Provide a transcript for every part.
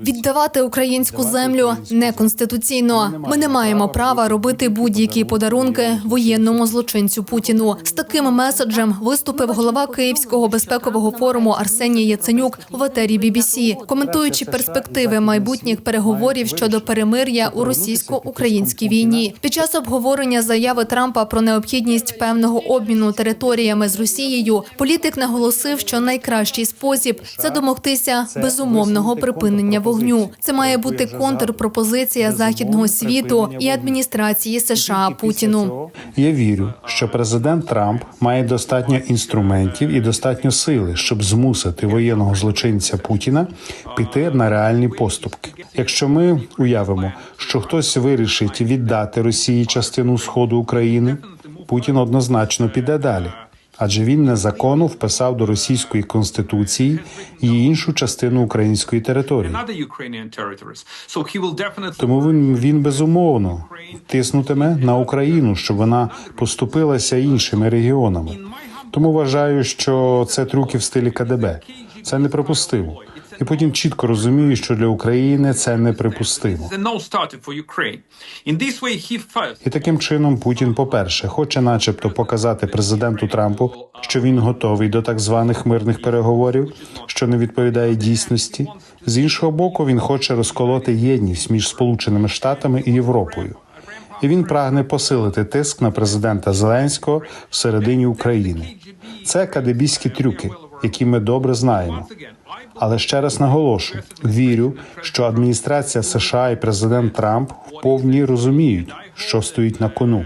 Віддавати українську землю неконституційно. Ми не маємо права робити будь-які подарунки воєнному злочинцю Путіну. З таким меседжем виступив голова Київського безпекового форуму Арсеній Яценюк в етері BBC, коментуючи перспективи майбутніх переговорів щодо перемир'я у російсько-українській війні. Під час обговорення заяви Трампа про необхідність певного обміну територіями з Росією, політик наголосив, що найкращий спосіб це домогтися безумовного припинення вогню. Це має бути контрпропозиція західного світу і адміністрації США Путіну. Я вірю, що президент Трамп має достатньо інструментів і достатньо сили, щоб змусити воєнного злочинця Путіна піти на реальні поступки. Якщо ми уявимо, що хтось вирішить віддати Росії частину сходу України, Путін однозначно піде далі. Адже він незаконно вписав до російської конституції і іншу частину української території. Тому він, він безумовно тиснутиме на Україну, щоб вона поступилася іншими регіонами. Тому вважаю, що це трюки в стилі КДБ. Це неприпустимо. І потім чітко розумію, що для України це неприпустимо. І таким чином Путін, по-перше, хоче, начебто, показати президенту Трампу, що він готовий до так званих мирних переговорів, що не відповідає дійсності. З іншого боку, він хоче розколоти єдність між Сполученими Штатами і Європою. І він прагне посилити тиск на президента Зеленського всередині України. Це кадебійські трюки, які ми добре знаємо. Але ще раз наголошую: вірю, що адміністрація США і президент Трамп вповні розуміють, що стоїть на кону.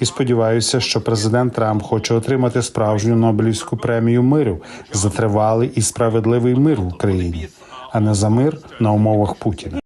І сподіваюся, що президент Трамп хоче отримати справжню Нобелівську премію миру за тривалий і справедливий мир в Україні, а не за мир на умовах Путіна.